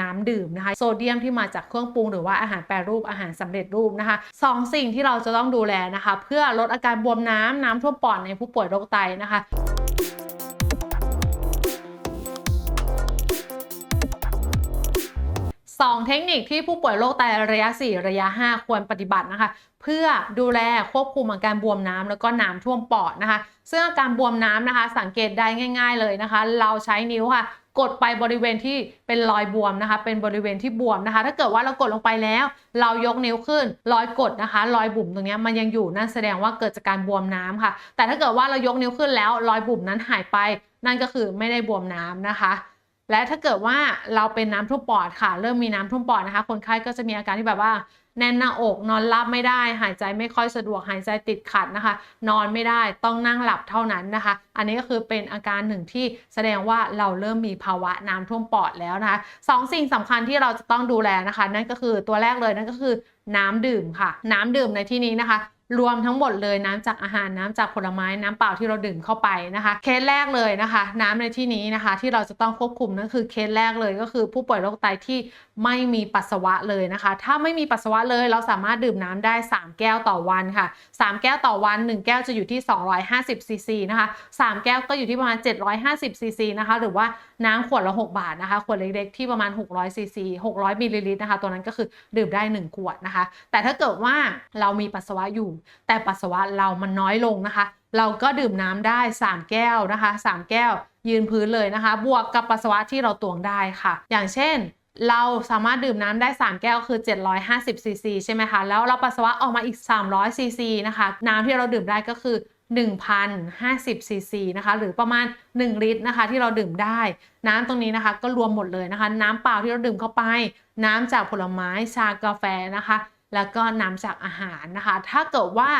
น้ำดื่มนะคะโซเดียมที่มาจากเครื่องปรุงหรือว่าอาหารแปรรูปอาหารสำเร็จรูปนะคะสองสิ่งที่เราจะต้องดูแลนะคะ เพื่อลดอาการบวมน้ำน้ำท่วมปอดในผู้ป่วยโรคไตนะคะ สองเทคนิคที่ผู้ป่วยโรคไตระยะ 4 ระยะ 5 ควรปฏิบัตินะคะ เพื่อดูแลควบคุมอาการบวมน้ำแล้วก็น้ำท่วมปอดนะคะ ซึ่งอาการบวมน้ำนะคะ สังเกตได้ง่าย ๆเลยนะคะ เราใช้นิ้วค่ะ กดไปบริเวณที่เป็นรอยบวมนะคะ เป็นบริเวณที่บวมนะคะ ถ้าเกิดว่าเรากดลงไปแล้ว เรายกนิ้วขึ้น รอยกดนะคะ รอยบุ๋มตรงนี้มันยังอยู่นั่นแสดงว่าเกิดจากการบวมน้ำค่ะ แต่ถ้าเกิดว่าเรายกนิ้วขึ้นแล้ว รอยบุ๋มนั้นหายไป นั่นก็คือไม่ได้บวมน้ำนะคะ และถ้าเกิดว่าเราเป็นน้ำท่วมปอดค่ะ เริ่มมีน้ำท่วมปอดนะคะ คนไข้ก็จะมีอาการที่แบบว่าแน่นหน้าอกนอนรับไม่ได้ หายใจไม่ค่อยสะดวกหายใจติดขัดนะคะ นอนไม่ได้ต้องนั่งหลับเท่านั้นนะคะ อันนี้ก็คือเป็นอาการหนึ่งที่แสดงว่าเราเริ่มมีภาวะน้ำท่วมปอดแล้วนะคะสองสิ่งสำคัญที่เราจะต้องดูแลนะคะ นั่นก็คือตัวแรกเลยนั่นก็คือน้ำดื่มค่ะ น้ำดื่มในที่นี้นะคะ รวมทั้งหมดเลยน้ำจากอาหารน้ำจากผลไม้น้ำเปล่าที่เราดื่มเข้าไปนะคะเคสแรกเลยนะคะ น้ำในที่นี้นะคะ ที่เราจะต้องควบคุมนั่นคือเคสแรกเลยก็คือ ผู้ป่วยโรคไตที่ไม่มีปัสสาวะเลยนะคะ ถ้าไม่มีปัสสาวะเลยเราสามารถดื่มน้ำได้ 3 แก้วต่อวันค่ะ 3 แก้วต่อวัน 1 แก้วจะอยู่ที่ 250ซีซีนะคะ3 แก้วก็อยู่ที่ประมาณ 750ซีซีนะคะหรือว่าน้ำขวดละ 6 บาทนะคะ ขวดเล็กๆที่ประมาณ 600ซีซี600มิลลิลิตรนะคะตัวนั้นก็คือดื่มได้ 1 ขวดนะคะ แต่ถ้าเกิดว่าเรามีปัสสาวะอยู่แต่ปัสสาวะเรามันน้อยลงนะคะ เราก็ดื่มน้ำได้ 3 แก้วนะคะ 3 แก้ว ยืนพื้นเลยนะคะ บวกกับปัสสาวะที่เราตวงได้ค่ะ อย่างเช่น เราสามารถดื่มน้ำได้ 3 แก้วคือ 750ซีซีใช่ไหมคะ แล้วเราปัสสาวะออกมาอีก 300ซีซีนะคะ น้ำที่เราดื่มได้ก็คือ1,050ซีซีนะคะหรือประมาณ 1 ลิตรนะคะ ที่เราดื่มได้ น้ำตรงนี้นะคะ ก็รวมหมดเลยนะคะ น้ำเปล่าที่เราดื่มเข้าไป น้ำจากผลไม้ชากาแฟนะคะ แล้วก็น้ำจากอาหารนะคะ ถ้าเกิดว่า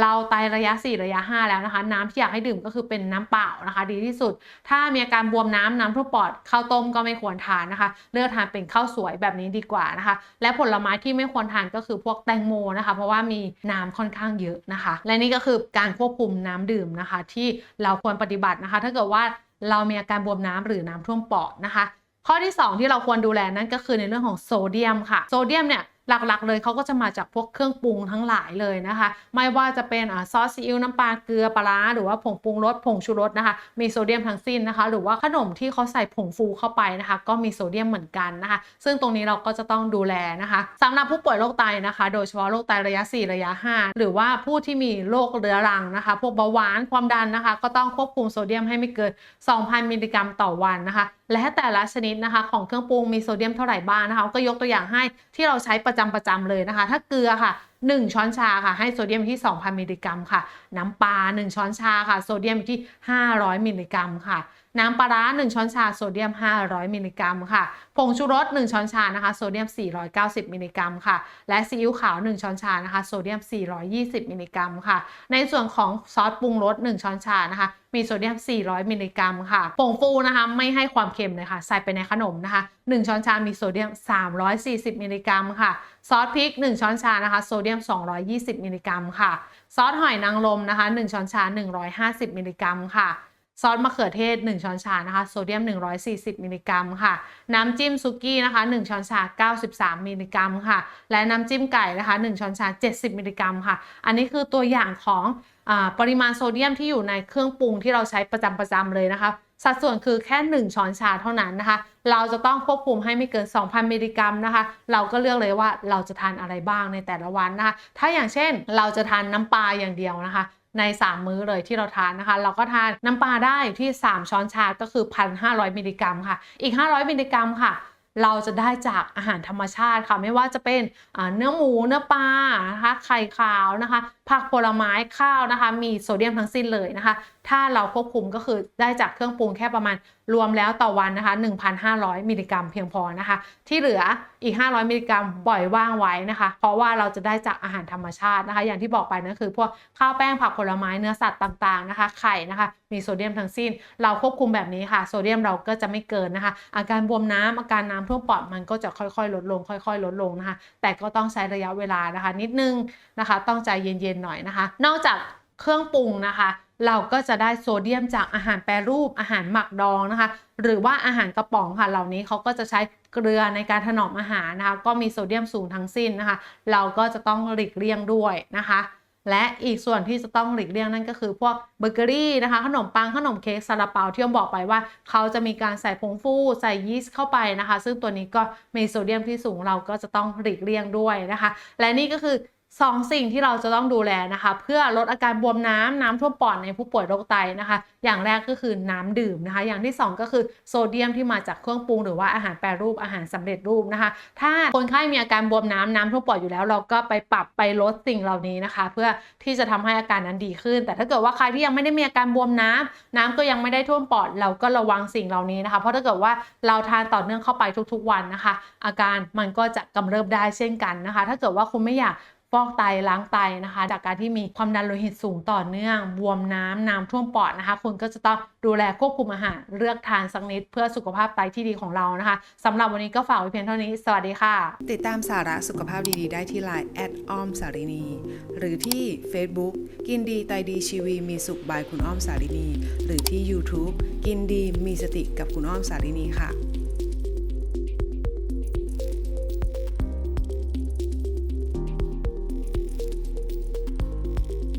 เราไตระยะ 4 ระยะ 5 แล้วนะคะ น้ำที่อยากให้ดื่มก็คือเป็นน้ำเปล่านะคะ ดีที่สุด ถ้ามีอาการบวมน้ำน้ำท่วมปอดข้าวต้มก็ไม่ควรทานนะคะ เลือกทานเป็นข้าวสวยแบบนี้ดีกว่านะคะ และผลไม้ที่ไม่ควรทานก็คือพวกแตงโมนะคะ เพราะว่ามีน้ำค่อนข้างเยอะนะคะ และนี่ก็คือการควบคุมน้ำดื่มนะคะ ที่เราควรปฏิบัตินะคะ ถ้าเกิดว่าเรามีอาการบวมน้ำหรือน้ำท่วมปอดนะคะ ข้อที่ 2 ที่เราควรดูแลนั่นก็คือในเรื่องของโซเดียมค่ะ โซเดียมเนี่ย หลักๆ เลยเขาก็จะมาจากพวกเครื่องปรุงทั้งหลายเลยนะคะ ไม่ว่าจะเป็นซอสซีอิ๊วน้ำปลาเกลือปลาร้าหรือว่าผงปรุงรสผงชูรสนะคะ มีโซเดียมทั้งสิ้นนะคะ หรือว่าขนมที่เขาใส่ผงฟูเข้าไปนะคะ ก็มีโซเดียมเหมือนกันนะคะ ซึ่งตรงนี้เราก็จะต้องดูแลนะคะสำหรับผู้ป่วยโรคไตนะคะ โดยเฉพาะโรคไตระยะ 4 ระยะ 5 หรือว่าผู้ที่มีโรคเรื้อรังนะคะ พวกเบาหวานความดันนะคะ ก็ต้องควบคุมโซเดียมให้ไม่เกิน 2,000 มิลลิกรัมต่อวันนะคะ และแต่ละชนิดนะคะ ของเครื่องปรุงมีโซเดียมเท่าไหร่บ้างนะคะ ก็ยกตัวอย่างให้ที่เราใช้ประจำประจำเลยนะคะ ถ้าเกลือค่ะ1 ช้อนชาค่ะ ให้โซเดียมที่ 2,000 มิลลิกรัมค่ะ น้ำปลา 1 ช้อนชาค่ะ โซเดียมที่ 500 มิลลิกรัมค่ะ น้ำปลาร้า 1 ช้อนชา โซเดียม 500 มิลลิกรัมค่ะ ผงชูรส 1 ช้อนชานะคะ โซเดียม 490 มิลลิกรัมค่ะ และซีอิ๊วขาว 1 ช้อนชานะคะ โซเดียม 420 มิลลิกรัมค่ะ ในส่วนของซอสปรุงรส 1 ช้อนชานะคะมีโซเดียม 400 มิลลิกรัมค่ะ ผงฟูนะคะ ไม่ให้ความเค็มเลยค่ะ ใส่ไปในขนมนะคะ 1 ช้อนชา มีโซเดียม 340 มิลลิกรัมค่ะ ซอสพริก 1 ช้อนชานะคะโซเดียม 220 มิลลิกรัมค่ะ ซอสหอยนางรมนะคะ 1 ช้อนชา 150 มิลลิกรัมค่ะ ซอสมะเขือเทศ 1 ช้อนชานะคะโซเดียม 140 มิลลิกรัมค่ะ น้ำจิ้มซุกี้นะคะ 1 ช้อนชา 93 มิลลิกรัมค่ะ และน้ำจิ้มไก่นะคะ 1 ช้อนชา 70 มิลลิกรัมค่ะ อันนี้คือตัวอย่างของอปริมาณโซเดียมที่อยู่ในเครื่องปรุงที่เราใช้ประจำประจำเลยนะคะ สัดส่วนคือแค่ 1 ช้อนชาเท่านั้นนะคะ เราจะต้องควบคุมให้ไม่เกิน 2,000 มิลลิกรัมนะคะ เราก็เลือกเลยว่าเราจะทานอะไรบ้างในแต่ละวันนะคะ ถ้าอย่างเช่นเราจะทานน้ำปลาอย่างเดียวนะคะใน 3 มื้อเลยที่เราทานนะคะ เราก็ทานน้ำปลาได้ที่ 3 ช้อนชาก็คือ 1,500 มิลลิกรัมค่ะ อีก 500 มิลลิกรัมค่ะ เราจะได้จากอาหารธรรมชาติค่ะ ไม่ว่าจะเป็นเนื้อหมูเนื้อปลานะคะไข่ขาวนะคะ ผักผลไม้ข้าวนะคะ มีโซเดียมทั้งสิ้นเลยนะคะ ถ้าเราควบคุมก็คือได้จากเครื่องปรุงแค่ประมาณรวมแล้วต่อวันนะคะ 1,500 มิลลิกรัมเพียงพอนะคะ ที่เหลืออีก 500 มิลลิกรัมปล่อยว่างไว้นะคะ เพราะว่าเราจะได้จากอาหารธรรมชาตินะคะ อย่างที่บอกไปนั่นคือพวกข้าวแป้งผักผลไม้เนื้อสัตว์ต่างๆนะคะ ไข่นะคะ มีโซเดียมทั้งสิ้น เราควบคุมแบบนี้ค่ะ โซเดียมเราก็จะไม่เกินนะคะ อาการบวมน้ำอาการน้ำท่วมปอดมันก็จะค่อยๆ ลดลง ค่อย ๆ ลดลงนะคะ แต่ก็ต้องใช้ระยะเวลานะคะ นิดนึงนะคะ ต้องใจเย็นๆหน่อยนะคะ นอกจากเครื่องปรุงนะคะ เราก็จะได้โซเดียมจากอาหารแปรรูปอาหารหมักดองนะคะ หรือว่าอาหารกระป๋องค่ะเหล่านี้เขาก็จะใช้เกลือในการถนอมอาหารนะคะ ก็มีโซเดียมสูงทั้งสิ้นนะคะ เราก็จะต้องหลีกเลี่ยงด้วยนะคะและอีกส่วนที่จะต้องหลีกเลี่ยงนั่นก็คือพวกเบเกอรี่นะคะ ขนมปังขนมเค้กซาลาเปาที่ผมบอกไปว่า เขาจะมีการใส่ผงฟูใส่ยีสต์เข้าไปนะคะ ซึ่งตัวนี้ก็มีโซเดียมที่สูงเราก็จะต้องหลีกเลี่ยงด้วยนะคะ และนี่ก็คือ สองสิ่งที่เราจะต้องดูแลนะคะ เพื่อลดอาการบวมน้ำน้ำท่วมปอดในผู้ป่วยโรคไตนะคะ อย่างแรกก็คือน้ำดื่มนะคะ อย่างที่สองก็คือโซเดียมที่มาจากเครื่องปรุงหรือว่าอาหารแปรรูปอาหารสำเร็จรูปนะคะ ถ้าคนไข้มีอาการบวมน้ำน้ำท่วมปอดอยู่แล้ว เราก็ไปปรับไปลดสิ่งเหล่านี้นะคะ เพื่อที่จะทำให้อาการนั้นดีขึ้น แต่ถ้าเกิดว่าใครที่ยังไม่ได้มีอาการบวมน้ำน้ำก็ยังไม่ได้ท่วมปอด เราก็ระวังสิ่งเหล่านี้นะคะ เพราะถ้าเกิดว่าเราทานต่อเนื่องเข้าไปทุกๆวันนะคะ อาการมันก็จะกำเริบได้เช่นกันนะคะ ถ้าเกิดว่าคุณไม่อยาก ฟอกไตล้างไตนะคะ จากการที่มีความดันโลหิตสูงต่อเนื่อง บวมน้ำน้ำท่วมปอดนะคะ คุณก็จะต้องดูแลควบคุมอาหารเลือกทานสักนิดเพื่อสุขภาพไตที่ดีของเรานะคะสำหรับวันนี้ก็ฝากไว้เพียงเท่านี้ สวัสดีค่ะ ติดตามสาระสุขภาพดีๆ ได้ที่ Line แอดอ้อมสารินีหรือที่ Facebook กินดีไตดีชีวีมีสุขบายคุณอ้อมสารินี หรือที่ YouTube กินดีมีสติกับคุณอ้อมสารินีค่ะ